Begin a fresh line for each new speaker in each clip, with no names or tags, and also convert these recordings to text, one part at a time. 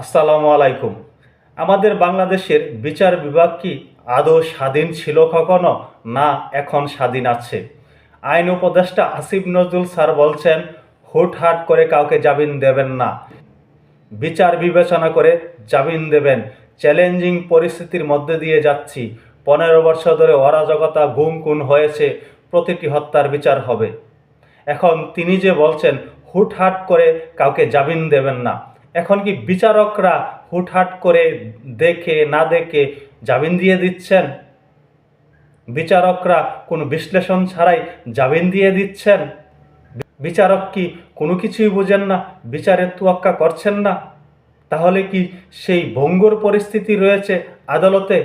আসসালামু আলাইকুম। আমাদের বাংলাদেশের বিচার বিভাগ কি আদৌ স্বাধীন ছিল কখনো? না, এখন স্বাধীন আছে। আইন উপদেষ্টা আসিফ নজরুল স্যার বলছেন, হুটহাট করে কাউকে জামিন দেবেন না। বিচার বিবেচনা করে জামিন দেবেন। চ্যালেঞ্জিং পরিস্থিতির মধ্যে দিয়ে যাচ্ছি। পনেরো বছর ধরে অরাজকতা গুম খুন হয়েছে। প্রতিটি হত্যার বিচার হবে। এখন তিনি যে বলছেন, হুটহাট করে কাউকে জামিন দেবেন না। এখন কি বিচারকরা হুটহাট করে দেখে, না দেখে জামিন দিয়ে দিচ্ছেন? বিচারকরা কোনো বিশ্লেষণ ছাড়াই জামিন দিয়ে দিচ্ছেন? বিচারক কি কোনো কিছুই বোঝেন না, বিচারের তুয়াক্কা করছেন না? তাহলে কি সেই ভঙ্গুর পরিস্থিতি রয়েছে আদালতে?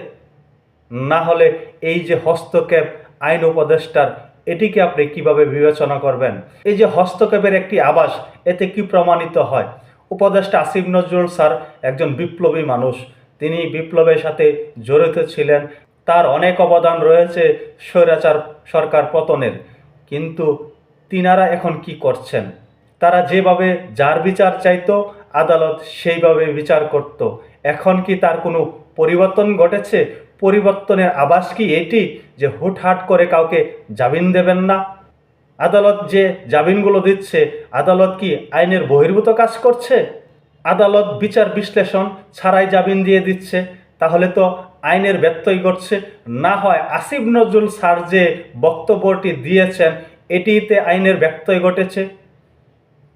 না হলে এই যে হস্তক্ষেপ আইন উপদেষ্টার এটিকে আপনি কীভাবে বিবেচনা করবেন? এই যে হস্তক্ষেপের একটি আবাস, এতে কি প্রমাণিত হয়? উপদেষ্টা আসিফ নজরুল স্যার একজন বিপ্লবী মানুষ। তিনি বিপ্লবের সাথে জড়িত ছিলেন। তার অনেক অবদান রয়েছে স্বৈরাচার সরকার পতনের। কিন্তু তিনারা এখন কি করছেন? তারা যেভাবে যার বিচার চাইত, আদালত সেইভাবে বিচার করত। এখন কি তার কোনো পরিবর্তন ঘটেছে? পরিবর্তনের আভাস কি এটি যে হুটহাট করে কাউকে জামিন দেবেন না? আদালত যে জামিনগুলো দিচ্ছে, আদালত কি আইনের বহির্ভূত কাজ করছে? আদালত বিচার বিশ্লেষণ ছাড়াই জামিন দিয়ে দিচ্ছে, তাহলে তো আইনের ব্যত্যয় ঘটছে। না হয় আসিফ নজরুল স্যার যে বক্তব্যটি দিয়েছেন, এটিতে আইনের ব্যত্যয় ঘটেছে।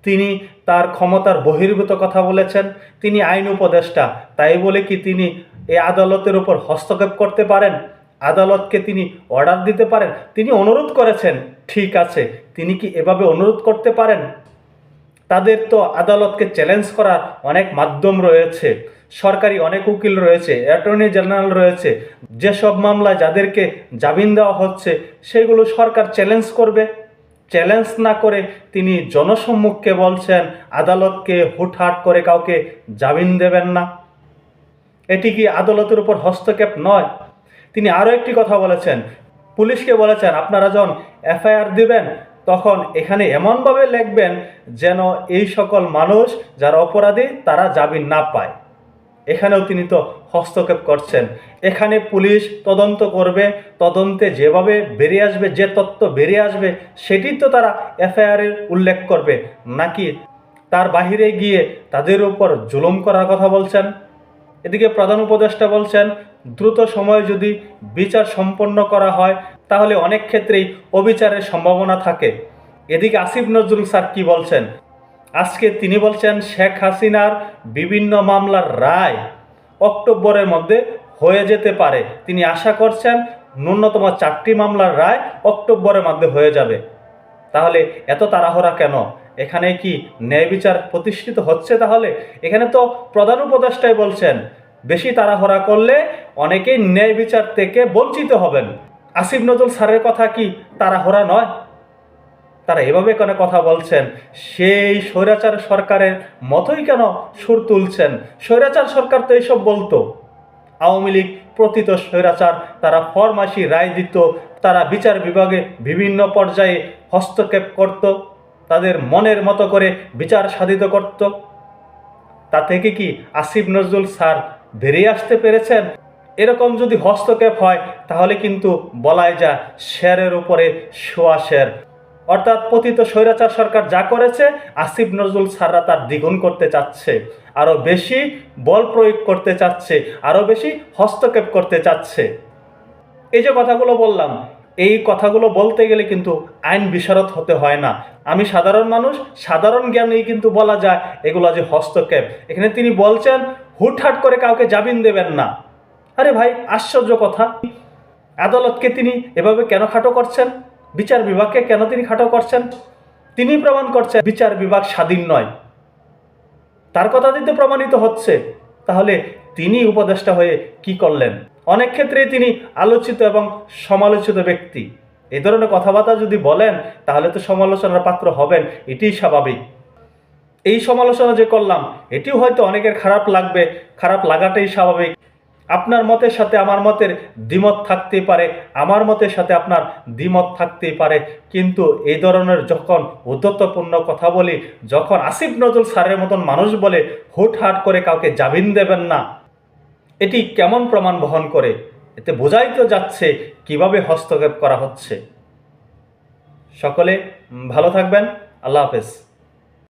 তিনি তার ক্ষমতার বহির্ভূত কথা বলেছেন, তিনি আইন উপদেষ্টা, তাই বলে কি তিনি এই আদালতের উপর হস্তক্ষেপ করতে পারেন? আদালতকে তিনি অর্ডার দিতে পারেন? তিনি অনুরোধ করেছেন। ঠিক আছে, তিনি কি এভাবে অনুরোধ করতে পারেন? তাদের তো আদালতকে চ্যালেঞ্জ করার অনেক মাধ্যম রয়েছে। সরকারি অনেক উকিল রয়েছে অ্যাটর্নি জেনারেল রয়েছে। যেসব মামলায় যাদেরকে জামিন দেওয়া হচ্ছে, সেগুলো সরকার চ্যালেঞ্জ করবে। চ্যালেঞ্জ না করে তিনি জনসম্মুখকে বলছেন, আদালতকে হুটহাট করে কাউকে জামিন দেবেন না। এটি কি আদালতের উপর হস্তক্ষেপ নয়? তিনি আরও একটি কথা বলেছেন পুলিশকে বলেছেন, আপনারা যখন এফআইআর দিবেন, তখন এখানে এমনভাবে লিখবেন যেন এই সকল মানুষ যারা অপরাধী, তারা জামিন না পায়। এখানেও তিনি তো হস্তক্ষেপ করছেন। এখানে পুলিশ তদন্ত করবে, তদন্তে যেভাবে বেরিয়ে আসবে, যে তথ্য বেরিয়ে আসবে সেটি তো তারা এফআইআরে উল্লেখ করবে। নাকি তার বাহিরে গিয়ে তাদের উপর জুলুম করার কথা বলছেন? এদিকে প্রধান উপদেষ্টা বলছেন দ্রুত সময়ে যদি বিচার সম্পন্ন করা হয়, তাহলে অনেক ক্ষেত্রেই অবিচারের সম্ভাবনা থাকে। এদিকে আসিফ নজরুল স্যার কি বলছেন? আজকে তিনি বলছেন, শেখ হাসিনার বিভিন্ন মামলার রায় অক্টোবরের মধ্যে হয়ে যেতে পারে। তিনি আশা করছেন, ন্যূনতম চারটি মামলার রায় অক্টোবরের মধ্যে হয়ে যাবে। তাহলে এত তাড়াহুড়া কেন? এখানে কি ন্যায় বিচার প্রতিষ্ঠিত হচ্ছে তাহলে? এখানে তো প্রধান উপদেষ্টাই বলছেন, বেশি তাড়াহুড়া করলে অনেকেই ন্যায় বিচার থেকে বঞ্চিত হবেন। আসিফ নজরুল স্যারের কথা কি তাড়াহুড়া নয়? তারা এভাবে কেন কথা বলছেন? সেই স্বৈরাচার সরকারের মতোই কেন সুর তুলছেন? স্বৈরাচার সরকার তো এইসব বলতো। আওয়ামী লীগ প্রতীত স্বৈরাচার, তারা ফরমাসি রায় দিত, তারা বিচার বিভাগে বিভিন্ন পর্যায়ে হস্তক্ষেপ করত, তাদের মনের মতো করে বিচার সাধিত করত। তা থেকে কি আসিফ নজরুল স্যার বেরিয়ে আসতে পেরেছেন? এরকম যদি হস্তক্ষেপ হয়, তাহলে কিন্তু বলাই যায় শেরের উপরে শোয়া শের। অর্থাৎ পতিত স্বৈরাচার সরকার যা করেছে, আসিফ নজরুল সাররা তার দ্বিগুণ করতে চাচ্ছে। আরও বেশি বল প্রয়োগ করতে চাচ্ছে, আরও বেশি হস্তক্ষেপ করতে চাচ্ছে। এই যে কথাগুলো বললাম, এই কথাগুলো বলতে গেলে কিন্তু আইন বিশারদ হতে হয় না। আমি সাধারণ মানুষ, সাধারণ জ্ঞানেই কিন্তু বলা যায় এগুলো যে হস্তক্ষেপ। এখানে তিনি বলছেন, হুটহাট করে কাউকে জামিন দেবেন না। আরে ভাই, আশ্চর্য কথা। আদালতকে তিনি এভাবে কেন খাটো করছেন? বিচার বিভাগকে কেন তিনি খাটো করছেন? তিনি প্রমাণ করছেন, বিচার বিভাগ স্বাধীন নয়। তার কথা দিতে প্রমাণিত হচ্ছে, তাহলে তিনি উপদেষ্টা হয়ে কি করলেন? অনেক ক্ষেত্রেই তিনি আলোচিত এবং সমালোচিত ব্যক্তি। এই ধরনের কথাবার্তা যদি বলেন, তাহলে তো সমালোচনার পাত্র হবেন, এটিই স্বাভাবিক। এই সমালোচনা যে করলাম, এটিও হয়তো অনেকের খারাপ লাগবে, খারাপ লাগাটাই স্বাভাবিক। আপনার মতের সাথে আমার মতের দ্বিমত থাকতেই পারে, আমার মতের সাথে আপনার দ্বিমত থাকতেই পারে। কিন্তু এই ধরনের যখন উদ্ধত্তপূর্ণ কথা বলি, যখন আসিফ নজরুল স্যারের মতন মানুষ বলে হুটহাট করে কাউকে জামিন দেবেন না, এটি কেমন প্রমাণ বহন করে? এতে বোঝাই তো যাচ্ছে কীভাবে হস্তক্ষেপ করা হচ্ছে। সকলে ভালো থাকবেন, আল্লাহ হাফেজ।